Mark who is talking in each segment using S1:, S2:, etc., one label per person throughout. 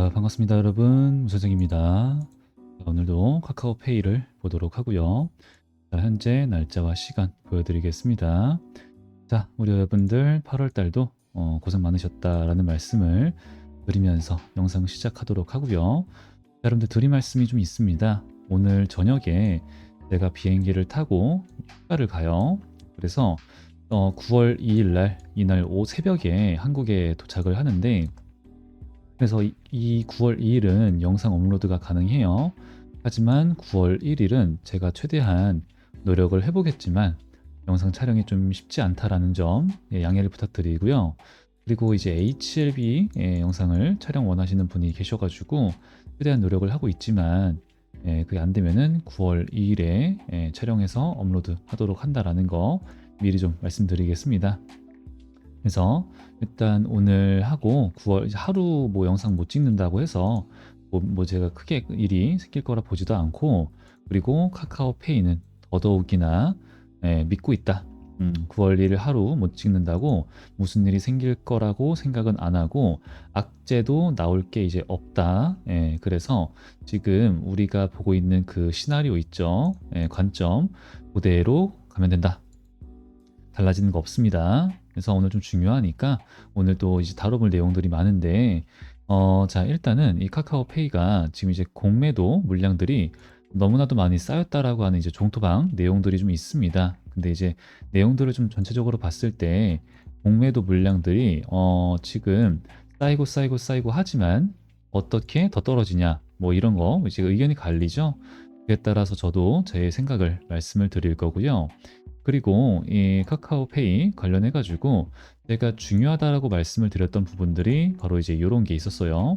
S1: 자, 반갑습니다, 여러분. 무소정입니다. 자, 오늘도 카카오페이를 보도록 하고요. 자, 현재 날짜와 시간 보여드리겠습니다. 자, 우리 여러분들 8월 달도 어, 고생 많으셨다라는 말씀을 드리면서 영상 시작하도록 하고요. 자, 여러분들 드릴 말씀이 좀 있습니다. 오늘 저녁에 제가 비행기를 타고 휴가를 가요. 그래서 어, 9월 2일 날 이날 오후 새벽에 한국에 도착을 하는데 그래서 이- 이 9월 2일은 영상 업로드가 가능해요. 하지만 9월 1일은 제가 최대한 노력을 해보겠지만 영상 촬영이 좀 쉽지 않다라는 점 예, 양해를 부탁드리고요. 그리고 이제 HLB 예, 영상을 촬영 원하시는 분이 계셔가지고 최대한 노력을 하고 있지만 예, 그게 안 되면은 9월 2일에 예, 촬영해서 업로드 하도록 한다라는 거 미리 좀 말씀드리겠습니다. 그래서 일단 오늘 하고 9월 이제 하루 뭐 영상 못 찍는다고 해서 뭐, 뭐 제가 크게 일이 생길 거라 보지도 않고 그리고 카카오페이는 더더욱이나 예, 믿고 있다. 음, 9월 1일 하루 못 찍는다고 무슨 일이 생길 거라고 생각은 안 하고 악재도 나올 게 이제 없다. 예, 그래서 지금 우리가 보고 있는 그 시나리오 있죠. 예, 관점 그대로 가면 된다. 달라지는 거 없습니다. 그래서 오늘 좀 중요하니까 오늘 또 이제 다뤄볼 내용들이 많은데 어, 자, 일단은 이 카카오페이가 지금 이제 공매도 물량들이 너무나도 많이 쌓였다라고 하는 이제 종토방 내용들이 좀 있습니다. 근데 이제 내용들을 좀 전체적으로 봤을 때 공매도 물량들이 어, 지금 쌓이고 쌓이고 쌓이고 하지만 어떻게 더 떨어지냐 뭐 이런 거 이제 의견이 갈리죠. 그에 따라서 저도 제 생각을 말씀을 드릴 거고요. 그리고 이 카카오페이 관련해 가지고 제가 중요하다라고 말씀을 드렸던 부분들이 바로 이제 이런 게 있었어요.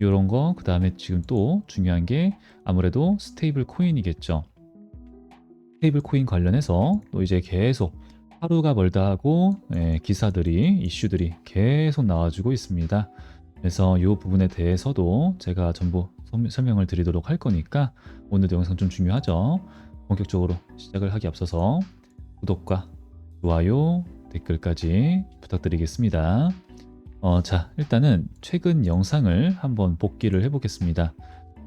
S1: 이런 거, 그 다음에 지금 또 중요한 게 아무래도 스테이블 코인이겠죠. 스테이블 코인 관련해서 또 이제 계속 하루가 멀다 하고 예, 기사들이, 이슈들이 계속 나와주고 있습니다. 그래서 이 부분에 대해서도 제가 전부 설- 설명을 드리도록 할 거니까 오늘도 영상 좀 중요하죠. 본격적으로 시작을 하기 앞서서 구독과 좋아요, 댓글까지 부탁드리겠습니다. 어, 자, 일단은 최근 영상을 한번 복기를 해보겠습니다.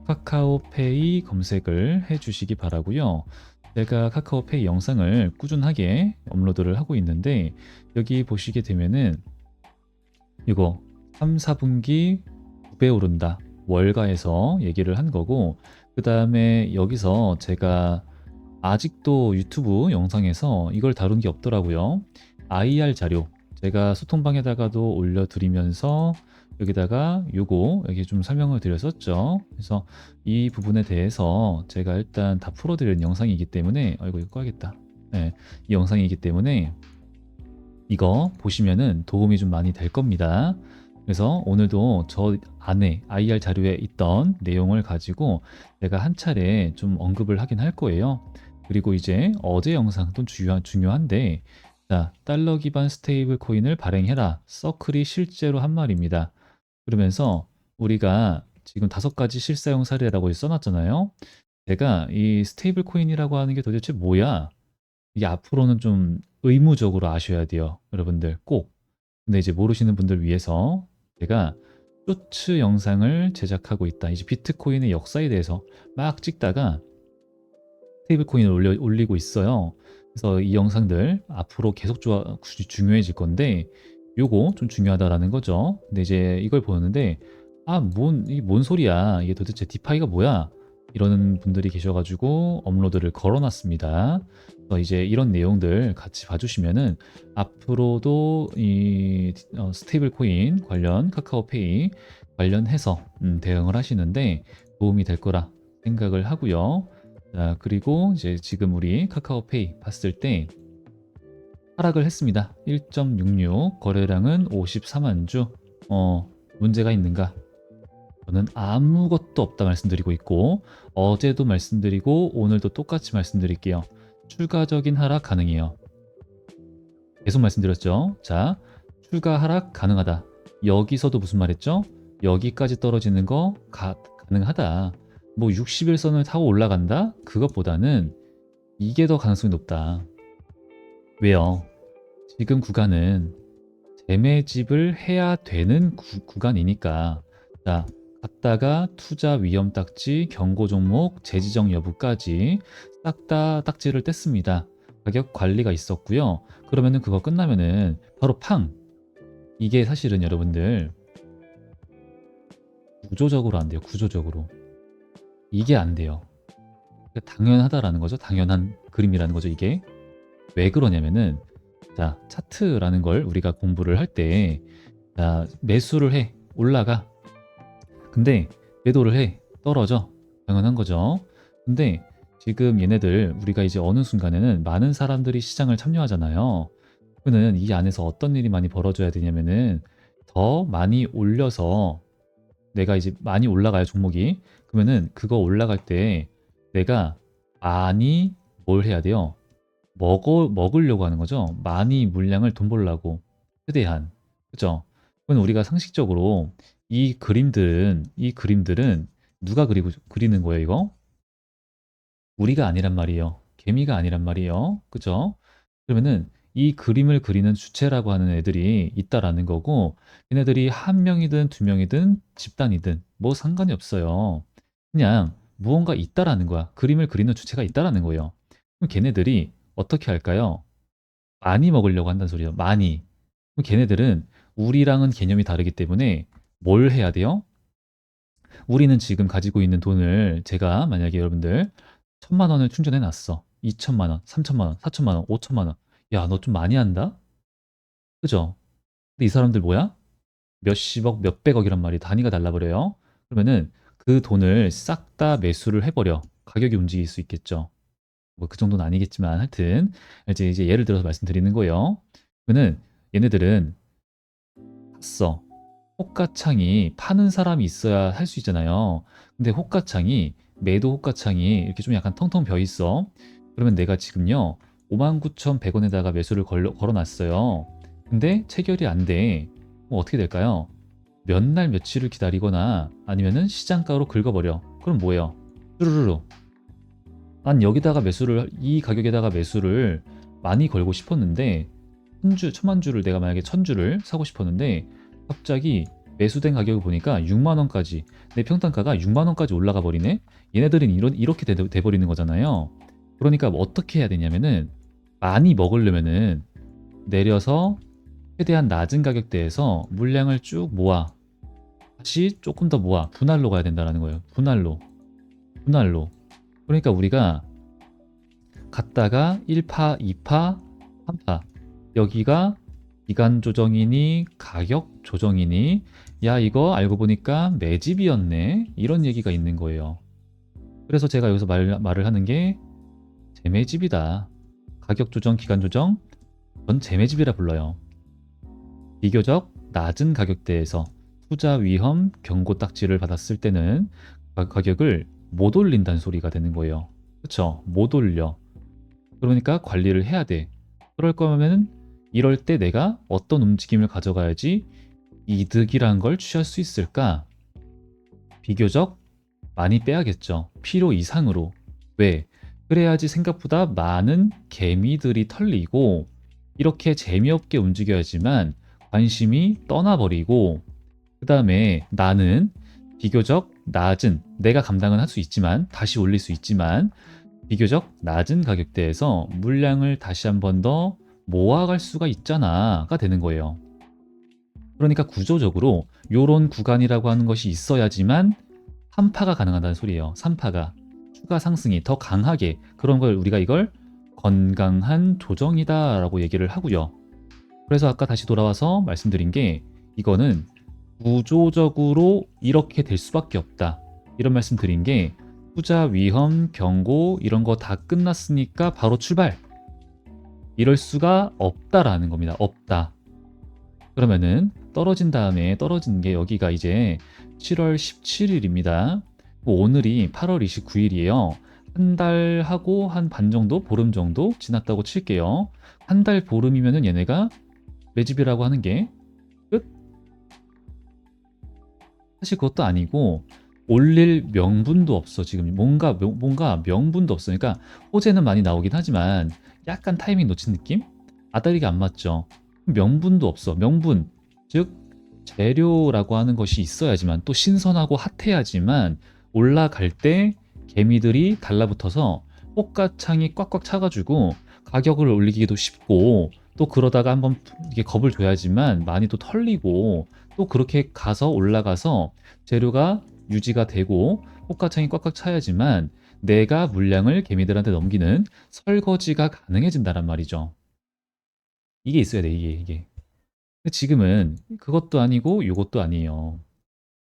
S1: 카카오페이 검색을 해주시기 바라고요. 제가 카카오페이 영상을 꾸준하게 업로드를 하고 있는데 여기 보시게 되면은 이거 3, 4분기 9배 오른다 월가에서 얘기를 한 거고 그 다음에 여기서 제가 아직도 유튜브 영상에서 이걸 다룬 게 없더라고요. IR 자료 제가 소통방에다가도 올려드리면서 여기다가 요거 여기 좀 설명을 드렸었죠. 그래서 이 부분에 대해서 제가 일단 다 풀어드린 영상이기 때문에 아이고 이거 꺼야겠다. 네, 이 영상이기 때문에 이거 보시면은 도움이 좀 많이 될 겁니다. 그래서 오늘도 저 안에 IR 자료에 있던 내용을 가지고 제가 한 차례 좀 언급을 하긴 할 거예요. 그리고 이제 어제 영상도 중요한, 중요한데 자, 달러 기반 스테이블 코인을 발행해라. 서클이 실제로 한 말입니다. 그러면서 우리가 지금 다섯 가지 실사용 사례라고 써놨잖아요. 제가 이 스테이블 코인이라고 하는 게 도대체 뭐야? 이게 앞으로는 좀 의무적으로 아셔야 돼요. 여러분들 꼭. 근데 이제 모르시는 분들 위해서 제가 쇼츠 영상을 제작하고 있다. 이제 비트코인의 역사에 대해서 막 찍다가 스테이블 코인을 올려, 올리고 있어요. 그래서 이 영상들 앞으로 계속 좋아, 중요해질 건데 요거 좀 중요하다라는 거죠. 근데 이제 이걸 보는데 아, 뭔, 이뭔 소리야. 이게 도대체 디파이가 뭐야? 이러는 분들이 계셔가지고 업로드를 걸어놨습니다. 그래서 이제 이런 내용들 같이 봐주시면은 앞으로도 이 어, 스테이블 코인 관련 카카오페이 관련해서 음, 대응을 하시는데 도움이 될 거라 생각을 하고요. 자, 그리고 이제 지금 우리 카카오페이 봤을 때 하락을 했습니다. 1.66 거래량은 54만 주. 어, 문제가 있는가? 저는 아무것도 없다 말씀드리고 있고 어제도 말씀드리고 오늘도 똑같이 말씀드릴게요. 추가적인 하락 가능해요. 계속 말씀드렸죠. 자, 추가 하락 가능하다. 여기서도 무슨 말했죠? 여기까지 떨어지는 거 가, 가능하다. 뭐 60일선을 타고 올라간다? 그것보다는 이게 더 가능성이 높다. 왜요? 지금 구간은 재매집을 해야 되는 구, 구간이니까 자 갔다가 투자 위험 딱지, 경고 종목, 재지정 여부까지 싹 다 딱지를 뗐습니다. 가격 관리가 있었고요. 그러면은 그거 끝나면은 바로 팡! 이게 사실은 여러분들 구조적으로 안 돼요. 구조적으로. 이게 안 돼요. 그러니까 당연하다라는 거죠. 당연한 그림이라는 거죠. 이게. 왜 그러냐면은 자, 차트라는 걸 우리가 공부를 할때 자, 매수를 해. 올라가. 근데 매도를 해. 떨어져. 당연한 거죠. 근데 지금 얘네들 우리가 이제 어느 순간에는 많은 사람들이 시장을 참여하잖아요. 그러면 이 안에서 어떤 일이 많이 벌어져야 되냐면은 더 많이 올려서 내가 이제 많이 올라가요 종목이. 그러면은 그거 올라갈 때 내가 많이 뭘 해야 돼요? 먹어 먹으려고 하는 거죠? 많이 물량을 돈 벌려고 최대한. 그죠 그건 우리가 상식적으로 이 그림들은 이 그림들은 누가 그리고 그리는 거예요 이거? 우리가 아니란 말이에요. 개미가 아니란 말이에요. 그죠 그러면은 이 그림을 그리는 주체라고 하는 애들이 있다라는 거고 얘네들이 한 명이든 두 명이든 집단이든 뭐 상관이 없어요. 그냥 무언가 있다라는 거야. 그림을 그리는 주체가 있다라는 거예요. 그럼 걔네들이 어떻게 할까요? 많이 먹으려고 한다는 소리예요. 많이. 그럼 걔네들은 우리랑은 개념이 다르기 때문에 뭘 해야 돼요? 우리는 지금 가지고 있는 돈을 제가 만약에 여러분들 천만 원을 충전해 놨어. 2천만 원, 3천만 원, 4천만 원, 5천만 원. 야, 너 좀 많이 한다? 그죠? 근데 이 사람들 뭐야? 몇십억, 몇백억이란 말이 단위가 달라버려요. 그러면은 그 돈을 싹 다 매수를 해버려. 가격이 움직일 수 있겠죠. 뭐 그 정도는 아니겠지만 하여튼 이제 이제 예를 들어서 말씀드리는 거예요. 그러면은 얘네들은 샀어. 호가창이 파는 사람이 있어야 할 수 있잖아요. 근데 호가창이 매도 호가창이 이렇게 좀 약간 텅텅 비어 있어. 그러면 내가 지금요 59,100원에다가 매수를 걸러, 걸어놨어요. 근데 체결이 안 돼. 뭐 어떻게 될까요? 몇 날 며칠을 기다리거나 아니면은 시장가로 긁어버려. 그럼 뭐예요? 쭈루루루. 난 여기다가 매수를 이 가격에다가 매수를 많이 걸고 싶었는데 천주 천만 주를 내가 만약에 천 주를 사고 싶었는데 갑자기 매수된 가격을 보니까 6만 원까지 내 평단가가 6만 원까지 올라가 버리네. 얘네들은 이런 이렇게 돼, 돼 버리는 거잖아요. 그러니까 뭐 어떻게 해야 되냐면은 많이 먹으려면은 내려서 최대한 낮은 가격대에서 물량을 쭉 모아 다시 조금 더 모아 분할로 가야 된다는 거예요. 분할로 분할로 그러니까 우리가 갔다가 1파, 2파, 3파 여기가 기간 조정이니 가격 조정이니 야 이거 알고 보니까 매집이었네 이런 얘기가 있는 거예요. 그래서 제가 여기서 말, 말을 하는 게 재매집이다. 가격 조정, 기간 조정, 전 재매집이라 불러요. 비교적 낮은 가격대에서 투자 위험 경고 딱지를 받았을 때는 가- 가격을 못 올린다는 소리가 되는 거예요. 그렇죠? 못 올려. 그러니까 관리를 해야 돼. 그럴 거면은 이럴 때 내가 어떤 움직임을 가져가야지 이득이란 걸 취할 수 있을까? 비교적 많이 빼야겠죠. 필요 이상으로. 왜? 그래야지 생각보다 많은 개미들이 털리고 이렇게 재미없게 움직여야지만 관심이 떠나버리고 그 다음에 나는 비교적 낮은 내가 감당은 할 수 있지만 다시 올릴 수 있지만 비교적 낮은 가격대에서 물량을 다시 한 번 더 모아갈 수가 있잖아가 되는 거예요. 그러니까 구조적으로 요런 구간이라고 하는 것이 있어야지만 3파가 가능하다는 소리예요. 3파가 추가 상승이 더 강하게 그런 걸 우리가 이걸 건강한 조정이다라고 얘기를 하고요. 그래서 아까 다시 돌아와서 말씀드린 게 이거는 구조적으로 이렇게 될 수밖에 없다. 이런 말씀 드린 게 투자 위험 경고 이런 거 다 끝났으니까 바로 출발. 이럴 수가 없다라는 겁니다. 없다. 그러면은 떨어진 다음에 떨어진 게 여기가 이제 7월 17일입니다. 오늘이 8월 29일이에요. 한 달 하고 한 반 정도, 보름 정도 지났다고 칠게요. 한 달 보름이면은 얘네가 매집이라고 하는 게 끝? 사실 그것도 아니고 올릴 명분도 없어 지금 뭔가 명- 뭔가 명분도 없어. 그러니까 호재는 많이 나오긴 하지만 약간 타이밍 놓친 느낌? 아다리가 안 맞죠. 명분도 없어. 명분 즉 재료라고 하는 것이 있어야지만 또 신선하고 핫해야지만 올라갈 때 개미들이 달라붙어서 꽃가창이 꽉꽉 차가지고 가격을 올리기도 쉽고 또 그러다가 한번 이게 겁을 줘야지만 많이 또 털리고 또 그렇게 가서 올라가서 재료가 유지가 되고 꽃가창이 꽉꽉 차야지만 내가 물량을 개미들한테 넘기는 설거지가 가능해진다란 말이죠. 이게 있어야 돼, 이게, 이게. 지금은 그것도 아니고 이것도 아니에요.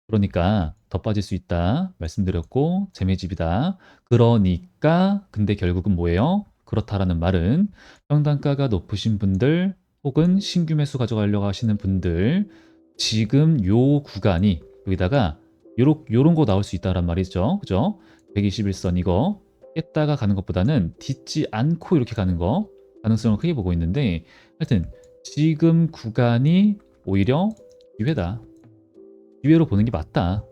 S1: 그러니까 더 빠질 수 있다 말씀드렸고 재매집이다. 그러니까 근데 결국은 뭐예요? 그렇다라는 말은 평단가가 높으신 분들 혹은 신규 매수 가져가려고 하시는 분들 지금 요 구간이 여기다가 요런 요런 거 나올 수 있다란 말이죠. 그죠? 121선 이거 깼다가 가는 것보다는 딛지 않고 이렇게 가는 거 가능성을 크게 보고 있는데 하여튼 지금 구간이 오히려 기회다. 기회로 보는 게 맞다.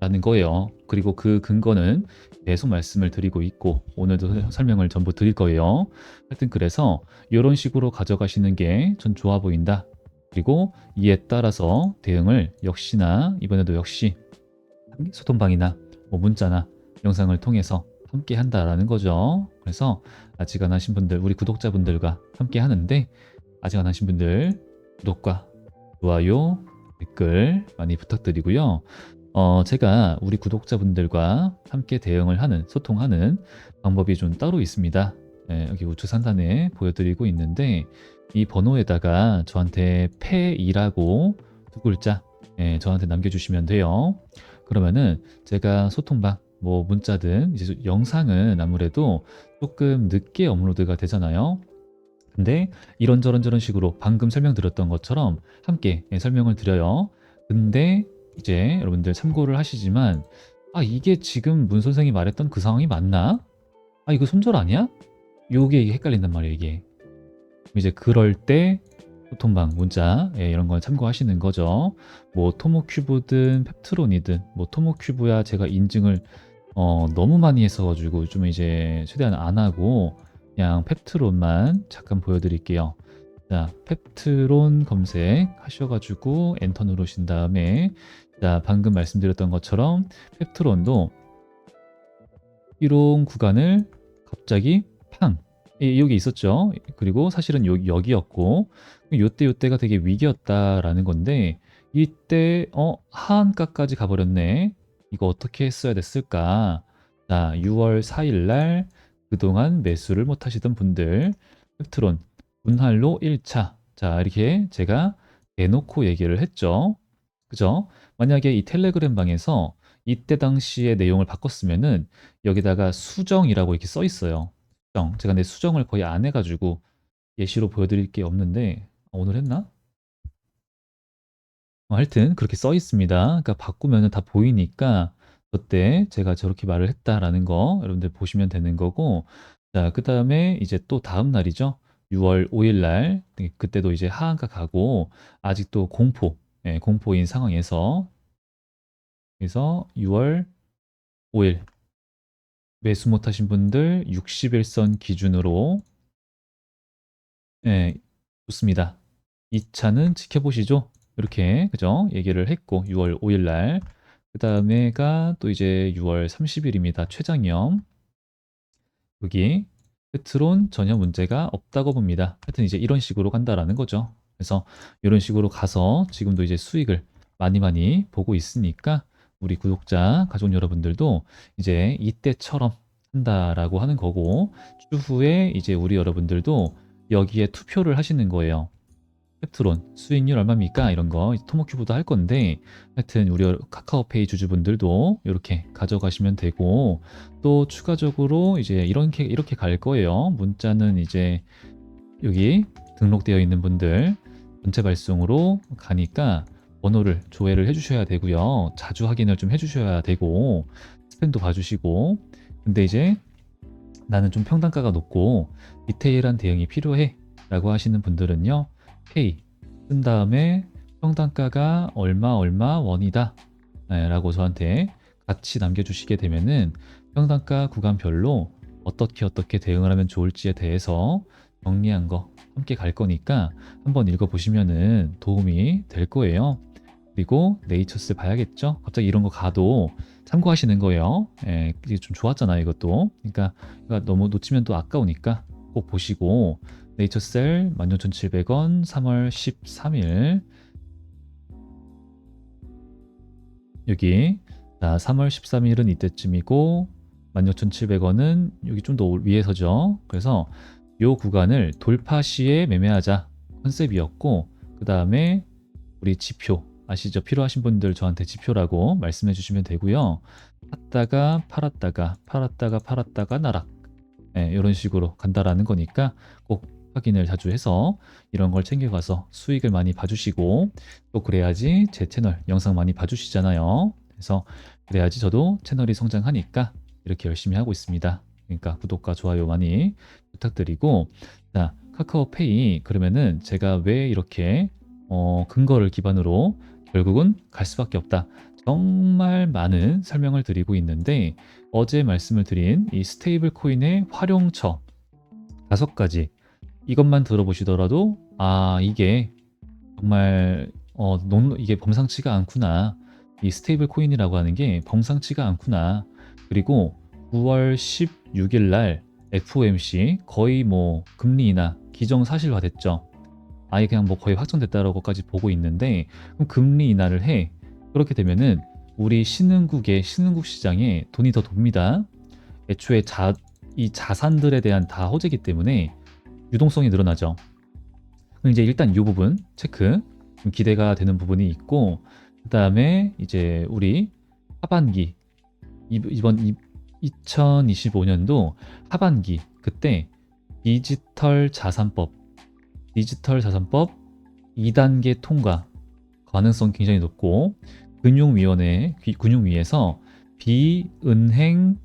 S1: 라는 거예요. 그리고 그 근거는 계속 말씀을 드리고 있고 오늘도 설명을 전부 드릴 거예요. 하여튼 그래서 이런 식으로 가져가시는 게 전 좋아 보인다. 그리고 이에 따라서 대응을 역시나 이번에도 역시 소통방이나 뭐 문자나 영상을 통해서 함께 한다라는 거죠. 그래서 아직 안 하신 분들, 우리 구독자분들과 함께 하는데 아직 안 하신 분들 구독과 좋아요, 댓글 많이 부탁드리고요. 어, 제가 우리 구독자분들과 함께 대응을 하는, 소통하는 방법이 좀 따로 있습니다. 예, 여기 우측 상단에 보여드리고 있는데 이 번호에다가 저한테 패이라고 두 글자 예, 저한테 남겨주시면 돼요. 그러면은 제가 소통방 뭐 문자든 이제 영상은 아무래도 조금 늦게 업로드가 되잖아요. 근데 이런저런 저런 식으로 방금 설명드렸던 것처럼 함께 예, 설명을 드려요. 근데 이제 여러분들 참고를 하시지만 아 이게 지금 문 선생이 말했던 그 상황이 맞나? 아 이거 손절 아니야? 요게 헷갈린단 말이에요 이게. 이제 그럴 때 소통방 문자 예, 이런 걸 참고하시는 거죠. 뭐 토모큐브든 펩트론이든 뭐 토모큐브야 제가 인증을 어, 너무 많이 했어가지고 좀 이제 최대한 안 하고 그냥 펩트론만 잠깐 보여드릴게요. 자, 펩트론 검색 하셔가지고 엔터 누르신 다음에 자, 방금 말씀드렸던 것처럼 펩트론도 이런 구간을 갑자기 팡 예, 여기 있었죠. 그리고 사실은 여기, 여기였고 요때 요때가 되게 위기였다라는 건데 이때 어 하한가까지 가버렸네. 이거 어떻게 했어야 됐을까? 자, 6월 4일 날 그동안 매수를 못 하시던 분들 펩트론 분할로 1차. 자 이렇게 제가 대놓고 얘기를 했죠. 그죠? 만약에 이 텔레그램 방에서 이때 당시의 내용을 바꿨으면은 여기다가 수정이라고 이렇게 써 있어요. 수정. 제가 내 수정을 거의 안 해가지고 예시로 보여드릴 게 없는데 어, 오늘 했나? 어, 하여튼 그렇게 써 있습니다. 그러니까 바꾸면은 다 보이니까 그때 제가 저렇게 말을 했다라는 거 여러분들 보시면 되는 거고 자, 그 다음에 이제 또 다음 날이죠. 6월 5일 날 네, 그때도 이제 하한가 가고 아직도 공포 예, 공포인 상황에서 그래서 6월 5일 매수 못 하신 분들 60일선 기준으로 예, 좋습니다. 2차는 지켜보시죠. 이렇게 그죠? 얘기를 했고 6월 5일 날 그 다음에가 또 이제 6월 30일입니다. 최장염 여기 페트론 전혀 문제가 없다고 봅니다. 하여튼 이제 이런 식으로 간다라는 거죠. 그래서 이런 식으로 가서 지금도 이제 수익을 많이 많이 보고 있으니까 우리 구독자 가족 여러분들도 이제 이때처럼 한다라고 하는 거고 추후에 이제 우리 여러분들도 여기에 투표를 하시는 거예요. 펩트론 수익률 얼마입니까? 이런 거 토모큐브도 할 건데 하여튼 우리 카카오페이 주주분들도 이렇게 가져가시면 되고 또 추가적으로 이제 이렇게 이렇게 갈 거예요. 문자는 이제 여기 등록되어 있는 분들 문자 발송으로 가니까 번호를 조회를 해주셔야 되고요. 자주 확인을 좀 해주셔야 되고 스팸도 봐주시고 근데 이제 나는 좀 평단가가 높고 디테일한 대응이 필요해 라고 하시는 분들은요 K 쓴 다음에 평단가가 얼마 얼마 원이다 네, 라고 저한테 같이 남겨주시게 되면은 평단가 구간별로 어떻게 어떻게 대응을 하면 좋을지에 대해서 정리한 거 함께 갈 거니까 한번 읽어보시면은 도움이 될 거예요. 그리고 네이처스 봐야겠죠. 갑자기 이런 거 가도 참고하시는 거예요. 예, 이게 좀 좋았잖아요, 이것도. 그러니까 너무 놓치면 또 아까우니까 꼭 보시고 네이처셀 16,700원 3월 13일 여기 자, 3월 13일은 이때쯤이고 16,700원은 여기 좀 더 위에서죠. 그래서 요 구간을 돌파 시에 매매하자 컨셉이었고 그 다음에 우리 지표 아시죠? 필요하신 분들 저한테 지표라고 말씀해 주시면 되고요. 샀다가 팔았다가 팔았다가 팔았다가 나락 네, 이런 식으로 간다라는 거니까 꼭 확인을 자주 해서 이런 걸 챙겨가서 수익을 많이 봐주시고 또 그래야지 제 채널 영상 많이 봐주시잖아요. 그래서 그래야지 저도 채널이 성장하니까 이렇게 열심히 하고 있습니다. 그러니까 구독과 좋아요 많이 부탁드리고 자 카카오페이 그러면은 제가 왜 이렇게 어, 근거를 기반으로 결국은 갈 수밖에 없다. 정말 많은 설명을 드리고 있는데 어제 말씀을 드린 이 스테이블 코인의 활용처 다섯 가지 이것만 들어보시더라도 아 이게 정말 어 논, 이게 범상치가 않구나. 이 스테이블 코인이라고 하는 게 범상치가 않구나. 그리고 9월 16일 날 FOMC 거의 뭐 금리 인하 기정사실화 됐죠. 아예 그냥 뭐 거의 확정됐다라고까지 보고 있는데 그럼 금리 인하를 해. 그렇게 되면은 우리 신흥국의 신흥국 시장에 돈이 더 돕니다. 애초에 자, 이 자산들에 대한 다 호재기 때문에 유동성이 늘어나죠. 이제 일단 이 부분 체크 좀 기대가 되는 부분이 있고 그 다음에 이제 우리 하반기 이- 이번 2025년도 하반기 그때 디지털 자산법 디지털 자산법 2단계 통과 가능성 굉장히 높고 금융위원회 기- 금융위에서 비은행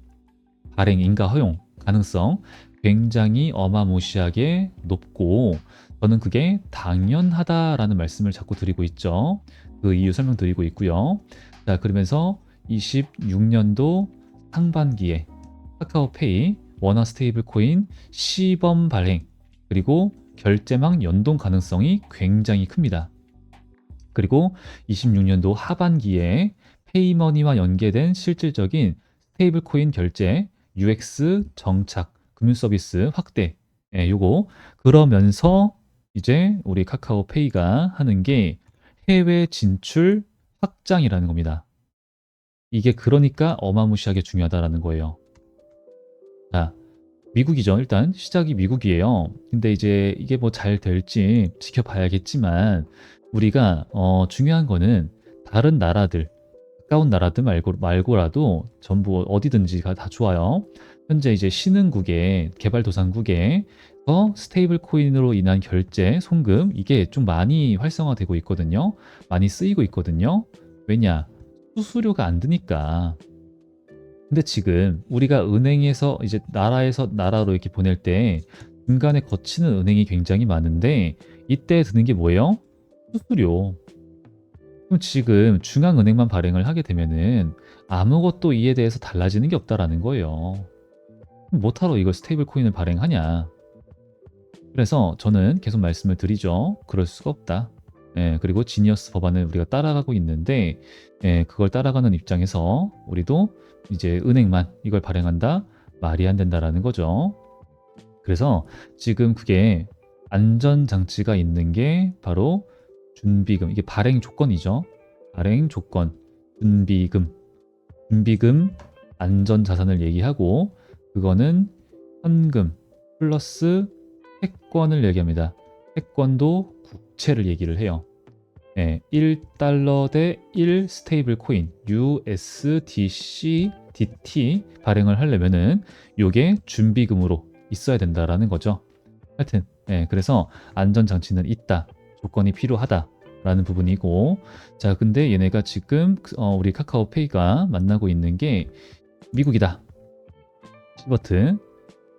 S1: 발행 인가 허용 가능성 굉장히 어마무시하게 높고 저는 그게 당연하다라는 말씀을 자꾸 드리고 있죠. 그 이유 설명드리고 있고요. 자 그러면서 26년도 상반기에 카카오페이 원화 스테이블 코인 시범 발행 그리고 결제망 연동 가능성이 굉장히 큽니다. 그리고 26년도 하반기에 페이머니와 연계된 실질적인 스테이블 코인 결제, UX 정착, 금융 서비스 확대. 예, 요거 그러면서 이제 우리 카카오페이가 하는 게 해외 진출 확장이라는 겁니다. 이게 그러니까 어마무시하게 중요하다라는 거예요. 자, 미국이죠. 일단 시작이 미국이에요. 근데 이제 이게 뭐 잘 될지 지켜봐야겠지만 우리가 어, 중요한 거는 다른 나라들 가까운 나라들 말고 말고라도 전부 어디든지가 다 좋아요. 현재 이제 신흥국에 개발도상국에 어, 스테이블 코인으로 인한 결제, 송금 이게 좀 많이 활성화되고 있거든요. 많이 쓰이고 있거든요. 왜냐? 수수료가 안 드니까. 근데 지금 우리가 은행에서 이제 나라에서 나라로 이렇게 보낼 때 중간에 거치는 은행이 굉장히 많은데 이때 드는 게 뭐예요? 수수료. 그럼 지금 중앙은행만 발행을 하게 되면은 아무것도 이에 대해서 달라지는 게 없다라는 거예요. 뭐하러 이걸 스테이블 코인을 발행하냐? 그래서 저는 계속 말씀을 드리죠. 그럴 수가 없다. 예, 그리고 지니어스 법안을 우리가 따라가고 있는데 예, 그걸 따라가는 입장에서 우리도 이제 은행만 이걸 발행한다 말이 안 된다라는 거죠. 그래서 지금 그게 안전 장치가 있는 게 바로 준비금 이게 발행 조건이죠. 발행 조건 준비금 준비금 안전 자산을 얘기하고 그거는 현금 플러스 채권을 얘기합니다. 채권도 국채를 얘기를 해요. 네, 1달러 대 1 스테이블 코인 USDC DT 발행을 하려면은 요게 준비금으로 있어야 된다라는 거죠. 하여튼 네, 그래서 안전 장치는 있다. 조건이 필요하다 라는 부분이고 자 근데 얘네가 지금 어, 우리 카카오페이가 만나고 있는 게 미국이다. 시버트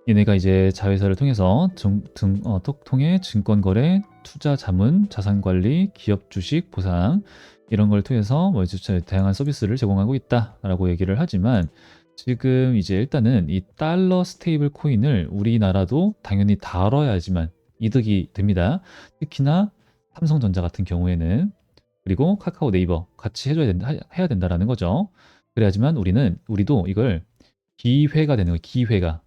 S1: 얘네가 이제 자회사를 통해서 등, 등, 어, 톡 통해 증권거래, 투자 자문, 자산관리, 기업 주식, 보상 이런 걸 통해서 뭐 이제 다양한 서비스를 제공하고 있다라고 얘기를 하지만 지금 이제 일단은 이 달러 스테이블 코인을 우리나라도 당연히 다뤄야지만 이득이 됩니다. 특히나 삼성전자 같은 경우에는 그리고 카카오 네이버 같이 해줘야 된다, 해야 된다라는 거죠. 그래야지만 우리는 우리도 이걸 기회가 되는 거예요. 기회가.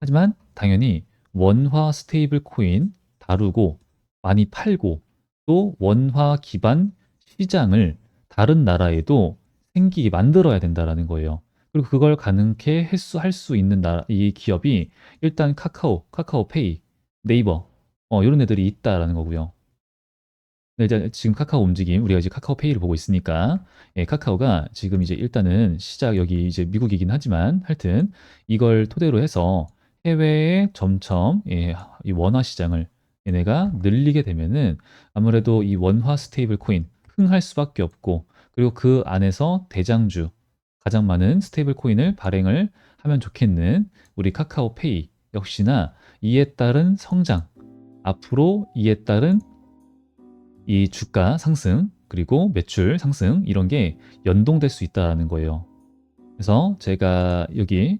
S1: 하지만 당연히 원화 스테이블 코인 다루고 많이 팔고 또 원화 기반 시장을 다른 나라에도 생기게 만들어야 된다라는 거예요. 그리고 그걸 가능케 할 수 있는 나라, 이 기업이 일단 카카오, 카카오페이, 네이버 어, 이런 애들이 있다라는 거고요. 네, 이제 지금 카카오 움직임 우리가 이제 카카오 페이를 보고 있으니까 예, 카카오가 지금 이제 일단은 시작 여기 이제 미국이긴 하지만 하여튼 이걸 토대로 해서 해외에 점점 예, 이 원화 시장을 얘네가 늘리게 되면은 아무래도 이 원화 스테이블 코인 흥할 수밖에 없고 그리고 그 안에서 대장주 가장 많은 스테이블 코인을 발행을 하면 좋겠는 우리 카카오페이 역시나 이에 따른 성장 앞으로 이에 따른 이 주가 상승 그리고 매출 상승 이런 게 연동될 수 있다라는 거예요. 그래서 제가 여기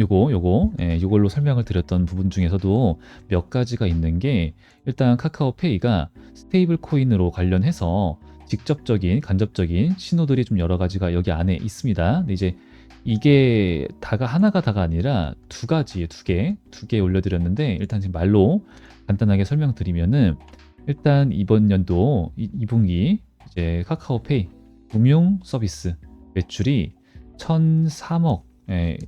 S1: 요거 요거 예, 요걸로 설명을 드렸던 부분 중에서도 몇 가지가 있는 게 일단 카카오페이가 스테이블 코인으로 관련해서 직접적인 간접적인 신호들이 좀 여러 가지가 여기 안에 있습니다. 근데 이제 이게 다가 하나가 다가 아니라 두 가지 두개 두 개 올려드렸는데 일단 지금 말로 간단하게 설명드리면은 일단 이번 연도 이, 2분기 이제 카카오페이 금융 서비스 매출이 1,003억 예,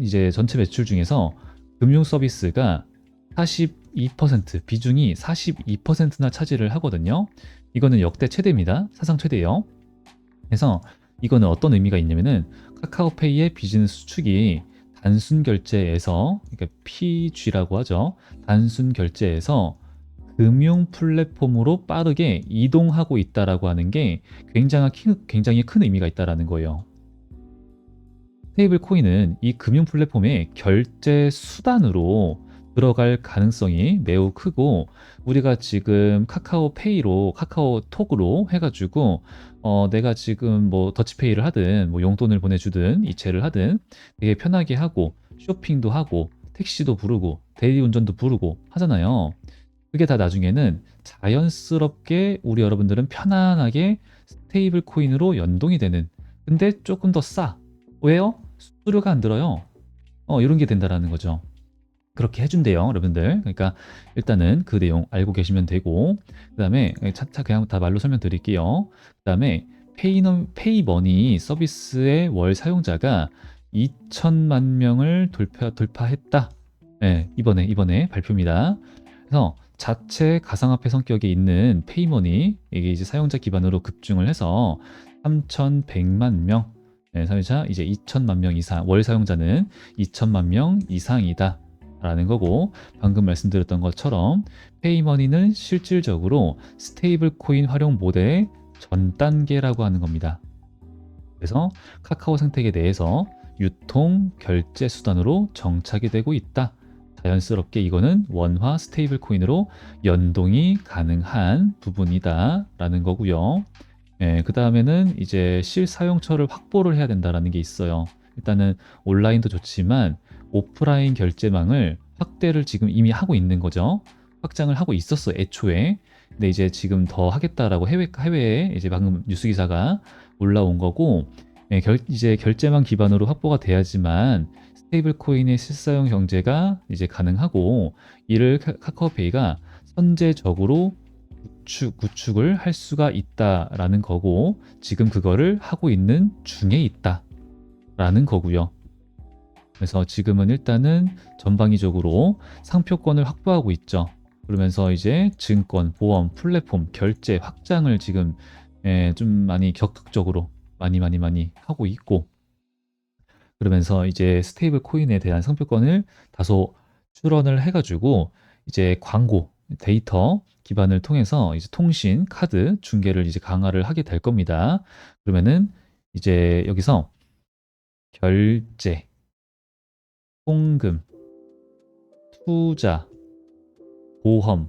S1: 이제 전체 매출 중에서 금융 서비스가 42% 비중이 42%나 차지를 하거든요. 이거는 역대 최대입니다. 사상 최대요. 그래서 이거는 어떤 의미가 있냐면은 카카오페이의 비즈니스 수축이 단순 결제에서 그러니까 PG라고 하죠. 단순 결제에서 금융 플랫폼으로 빠르게 이동하고 있다라고 하는 게 굉장히, 굉장히 큰 의미가 있다라는 거예요. 스테이블 코인은 이 금융 플랫폼의 결제 수단으로 들어갈 가능성이 매우 크고 우리가 지금 카카오페이로 카카오톡으로 해가지고 어 내가 지금 뭐 더치페이를 하든 뭐 용돈을 보내주든 이체를 하든 되게 편하게 하고 쇼핑도 하고 택시도 부르고 대리운전도 부르고 하잖아요. 그게 다 나중에는 자연스럽게 우리 여러분들은 편안하게 스테이블 코인으로 연동이 되는 근데 조금 더 싸. 왜요? 수수료가 안 들어요. 어, 이런 게 된다라는 거죠. 그렇게 해준대요, 여러분들. 그러니까 일단은 그 내용 알고 계시면 되고, 그 다음에 차차 그냥 다 말로 설명드릴게요. 그 다음에 페이너, 페이머니 서비스의 월 사용자가 2천만 명을 돌파, 돌파했다. 네, 이번에, 이번에 발표입니다. 그래서 자체 가상화폐 성격이 있는 페이머니, 이게 이제 사용자 기반으로 급증을 해서 3,100만 명, 네, 사용자 이제 2천만 명 이상, 월 사용자는 2천만 명 이상이다. 라는 거고 방금 말씀드렸던 것처럼 페이머니는 실질적으로 스테이블 코인 활용 모델의 전 단계라고 하는 겁니다. 그래서 카카오 생태계 내에서 유통 결제 수단으로 정착이 되고 있다. 자연스럽게 이거는 원화 스테이블 코인으로 연동이 가능한 부분이다 라는 거고요. 예, 그 다음에는 이제 실사용처를 확보를 해야 된다라는 게 있어요. 일단은 온라인도 좋지만 오프라인 결제망을 확대를 지금 이미 하고 있는 거죠. 확장을 하고 있었어 애초에. 근데 이제 지금 더 하겠다라고 해외 해외에 이제 방금 뉴스 기사가 올라온 거고 예, 결, 이제 결제망 기반으로 확보가 돼야지만 스테이블 코인의 실사용 경제가 이제 가능하고 이를 카카오페이가 선제적으로 구축, 구축을 할 수가 있다라는 거고 지금 그거를 하고 있는 중에 있다라는 거고요. 그래서 지금은 일단은 전방위적으로 상표권을 확보하고 있죠. 그러면서 이제 증권, 보험, 플랫폼, 결제 확장을 지금 예, 좀 많이 적극적으로 많이 많이 많이 하고 있고 그러면서 이제 스테이블 코인에 대한 상표권을 다소 출원을 해가지고 이제 광고, 데이터 기반을 통해서 이제 통신, 카드 중계를 이제 강화를 하게 될 겁니다. 그러면은 이제 여기서 결제, 송금, 투자, 보험,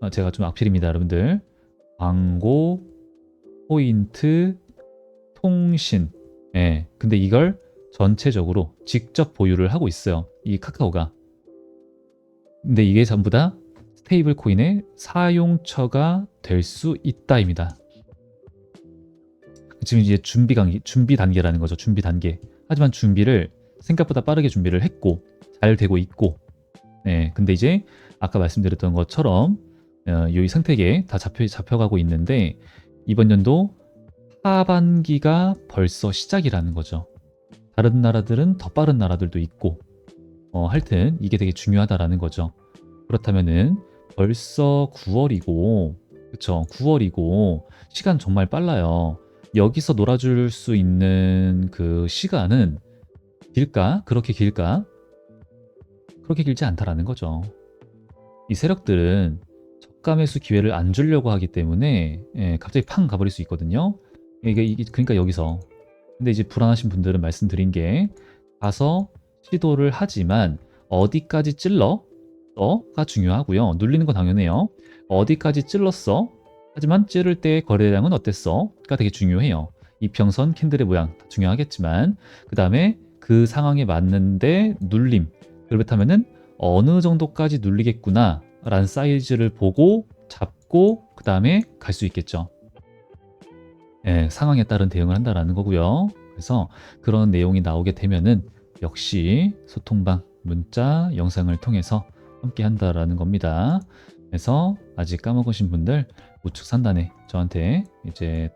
S1: 아, 제가 좀 악필입니다, 여러분들. 광고, 포인트, 통신. 예. 근데 이걸 전체적으로 직접 보유를 하고 있어요. 이 카카오가. 근데 이게 전부 다 스테이블 코인의 사용처가 될 수 있다입니다. 지금 이제 준비 단계, 준비 단계라는 거죠. 준비 단계. 하지만 준비를 생각보다 빠르게 준비를 했고 잘 되고 있고, 네, 근데 이제 아까 말씀드렸던 것처럼 어, 이 생태계에 다 잡혀 잡혀가고 있는데 이번 연도 하반기가 벌써 시작이라는 거죠. 다른 나라들은 더 빠른 나라들도 있고, 어, 하여튼 이게 되게 중요하다라는 거죠. 그렇다면은 벌써 9월이고, 그쵸? 9월이고 시간 정말 빨라요. 여기서 놀아줄 수 있는 그 시간은 길까? 그렇게 길까? 그렇게 길지 않다라는 거죠. 이 세력들은 저가 매수 기회를 안 주려고 하기 때문에 예, 갑자기 팡 가버릴 수 있거든요. 이게, 그러니까 여기서 근데 이제 불안하신 분들은 말씀드린 게 가서 시도를 하지만 어디까지 찔러? 어가 중요하고요. 눌리는 건 당연해요. 어디까지 찔렀어? 하지만 찌를 때의 거래량은 어땠어? 가 되게 중요해요. 이평선, 캔들의 모양 다 중요하겠지만 그 다음에 그 상황에 맞는데 눌림 그렇다면은 어느 정도까지 눌리겠구나 라는 사이즈를 보고 잡고 그 다음에 갈 수 있겠죠. 예, 상황에 따른 대응을 한다라는 거고요. 그래서 그런 내용이 나오게 되면은 역시 소통방, 문자, 영상을 통해서 함께 한다라는 겁니다. 그래서 아직 까먹으신 분들 우측 상단에 저한테 이제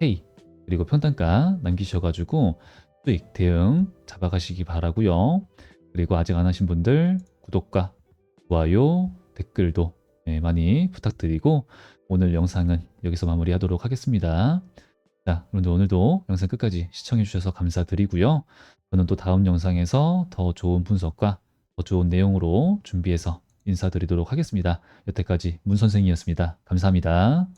S1: 페이 그리고 평단가 남기셔가지고 수익 대응 잡아가시기 바라고요. 그리고 아직 안 하신 분들 구독과 좋아요, 댓글도 네, 많이 부탁드리고 오늘 영상은 여기서 마무리하도록 하겠습니다. 자, 여러분들 오늘도 영상 끝까지 시청해 주셔서 감사드리고요. 저는 또 다음 영상에서 더 좋은 분석과 더 좋은 내용으로 준비해서 인사드리도록 하겠습니다. 여태까지 문 선생이었습니다. 감사합니다.